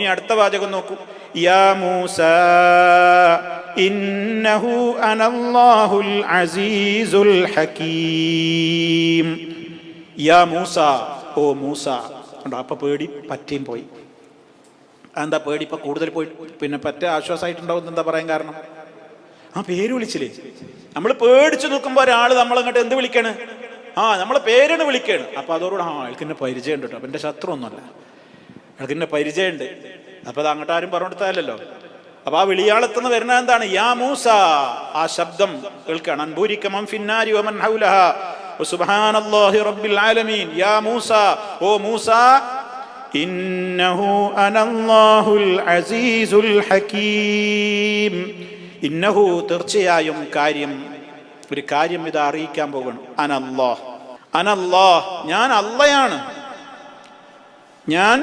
ഇനി അടുത്ത വാചകം നോക്കൂ. യാ മൂസ ഇന്നഹു അനല്ലാഹുൽ അസീസുൽ ഹകീം. യാ മൂസ ഓ മൂസ. അപ്പൊ പേടി പറ്റിയും പോയി. എന്താ പേടി ഇപ്പൊ കൂടുതൽ പോയി. പിന്നെ പറ്റ ആശ്വാസമായിട്ടുണ്ടാവും എന്താ പറയാൻ കാരണം? ആ പേര് വിളിച്ചില്ലേ? നമ്മൾ പേടിച്ചു നിൽക്കുമ്പോൾ ഒരാൾ നമ്മൾ അങ്ങോട്ട് എന്ത് വിളിക്കാണ്? ആ നമ്മളെ പേരാണ് വിളിക്കാണ്. അപ്പൊ അതോടുകൂടെ ആ അയാൾക്ക് എന്നെ പരിചയമുണ്ട് കേട്ടോ. അപ്പൊ എന്റെ ശത്രു ഒന്നുമല്ല അയാൾക്ക് എന്നെ പരിചയമുണ്ട്. അപ്പൊ അത് അങ്ങോട്ട് ആരും പറഞ്ഞു കൊടുത്താലല്ലോ അപ്പൊ ആ വിളിയാളത്തുനിന്ന് വരുന്ന എന്താണ്? യാ മൂസ ആ ശബ്ദം കേൾക്കണം അൻപൂരിക്കമം ഫിന്നാരി ഒമൻ ഹൗലഹ. സുബ്ഹാനല്ലാഹി റബ്ബിൽ ആലമീൻ. യാ മൂസ ഓ മൂസ ഇന്നഹു അനല്ലാഹുൽ അസീസുൽ ഹകീം. ഇന്നഹു തീർച്ചയായും കാര്യം ഒരു കാര്യം ഇത് അറിയിക്കാൻ പോകണം അനല്ലാഹ്. അനല്ലാഹ് ഞാൻ അല്ലയാണ് ഞാൻ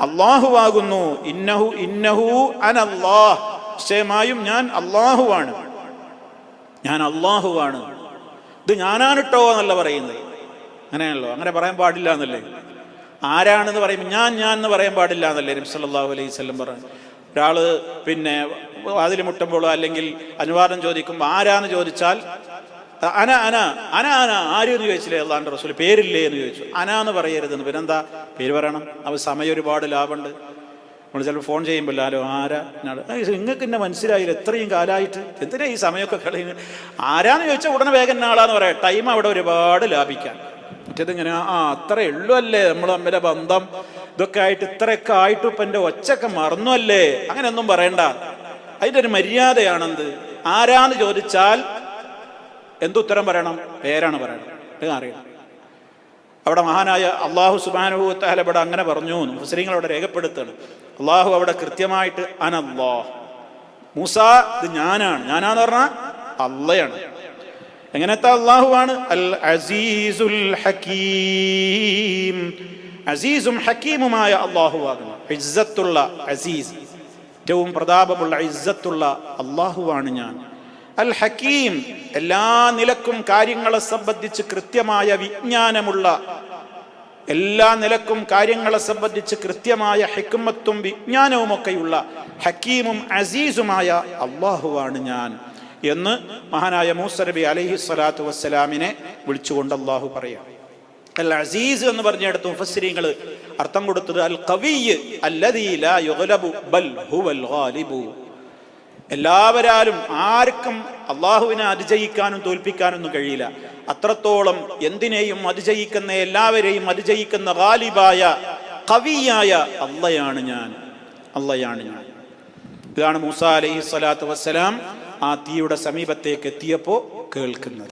അള്ളാഹുവാകുന്നു ഇന്നഹു ഇന്നഹു അനല്ലാഹ്. നിശ്ചയമായും ഞാൻ അള്ളാഹുവാണ് ഞാൻ അള്ളാഹുവാണ് ഇത് ഞാനാണിട്ടോ എന്നല്ല പറയുന്നത്. അങ്ങനെയാണല്ലോ. അങ്ങനെ പറയാൻ പാടില്ല എന്നല്ലേ? ആരാണെന്ന് പറയുമ്പോൾ ഞാൻ ഞാൻ എന്ന് പറയാൻ പാടില്ല എന്നല്ലേ നബി സല്ലല്ലാഹു അലൈഹി വസല്ലം പറഞ്ഞു ഒരാൾ പിന്നെ വാതിൽ മുട്ടുമ്പോഴോ അല്ലെങ്കിൽ അനുവാദം ചോദിക്കുമ്പോൾ ആരാന്ന് ചോദിച്ചാൽ അന അന അന അന ആര് എന്ന് ചോദിച്ചില്ലേ അള്ളാന്റെ റസൂൽ പേരില്ലേ എന്ന് ചോദിച്ചു. അന എന്ന് പറയരുതെന്ന്. പിന്നെന്താ? പേര് പറയണം. അവ സമയം ഒരുപാട് ലാഭമുണ്ട്. നമ്മൾ ചിലപ്പോൾ ഫോൺ ചെയ്യുമ്പോൾ ആരോ? ആരാ നിങ്ങൾക്ക് എന്നെ മനസ്സിലായില്ല? എത്രയും കാലമായിട്ട് എന്തിനാ ഈ സമയമൊക്കെ കളയുന്നത് ആരാന്ന് ചോദിച്ചാൽ ഉടനെ വേഗം ആളാന്ന് പറയാം. ടൈം അവിടെ ഒരുപാട് ലാഭിക്കാം മറ്റേത് ഇങ്ങനെ ആ അത്രേ ഉള്ളൂ അല്ലേ? നമ്മൾ തമ്മിലെ ബന്ധം. ഇതൊക്കെ ആയിട്ട് ഇത്രയൊക്കെ ആയിട്ട് ഇപ്പം എന്റെ ഒച്ചൊക്കെ മറന്നു അല്ലേ? അങ്ങനെയൊന്നും പറയണ്ട. അതിന്റെ ഒരു മര്യാദയാണെന്ത്? ആരാന്ന് ചോദിച്ചാൽ എന്തുത്തരം പറയണം? പേരാണ് പറയണം. അറിയണം. അവിടെ മഹാനായ അള്ളാഹു സുബാനുഭവത്താൽ അവിടെ അങ്ങനെ പറഞ്ഞു മുസ്ലിങ്ങൾ അവിടെ രേഖപ്പെടുത്തണം അള്ളാഹു അവിടെ കൃത്യമായിട്ട് അനല്ലാ. മൂസ ഇത് ഞാനാണ്. ഞാനാന്ന് പറഞ്ഞാൽ അള്ളയാണ്. എങ്ങനത്തെ അള്ളാഹുവാണ് അൽ അസീസുൽ ഹക്കീം. അസീസും ഹക്കീമുമായ അള്ളാഹുവാകുന്നു ഇസ്സത്തുള്ള അസീസ്. ഏറ്റവും പ്രതാപമുള്ള ഇസ്സത്തുള്ള അള്ളാഹുവാണ് ഞാൻ. അൽ ഹക്കീം എല്ലാ നിലക്കും കാര്യങ്ങളെ സംബന്ധിച്ച് കൃത്യമായ വിജ്ഞാനമുള്ള എല്ലാ നിലക്കും കാര്യങ്ങളെ സംബന്ധിച്ച് കൃത്യമായ ഹിക്മത്തും വിജ്ഞാനവുമൊക്കെയുള്ള ഹക്കീമും അസീസുമായ അള്ളാഹുവാണ് ഞാൻ എന്ന് മഹാനായ മൂസനബി അലഹി സ്വലാത്തു വസ്സലാമിനെ വിളിച്ചുകൊണ്ട് അള്ളാഹു പറയാം. അൽ അസീസ് എന്ന് പറഞ്ഞെടുത്ത് മുഫസ്സിരിങ്ങൾ അർത്ഥം കൊടുത്തത് അൽ കവിയ് അല്ലദീല ബൽ ഹുവൽ ഗാലിബു. എല്ലാവരാലും ആർക്കും അള്ളാഹുവിനെ അതിജയിക്കാനും തോൽപ്പിക്കാനൊന്നും കഴിയില്ല. അത്രത്തോളം എന്തിനേയും അതിജയിക്കുന്ന എല്ലാവരെയും അതിജയിക്കുന്ന ഗാലിബായ കവിയായ അള്ളയാണ് ഞാൻ. അള്ളയാണ് ഞാൻ. ഇതാണ് മൂസ അലൈഹി സ്വലാത്തു വസ്സലാം ആ തീയുടെ സമീപത്തേക്ക് എത്തിയപ്പോൾ കേൾക്കുന്നത്.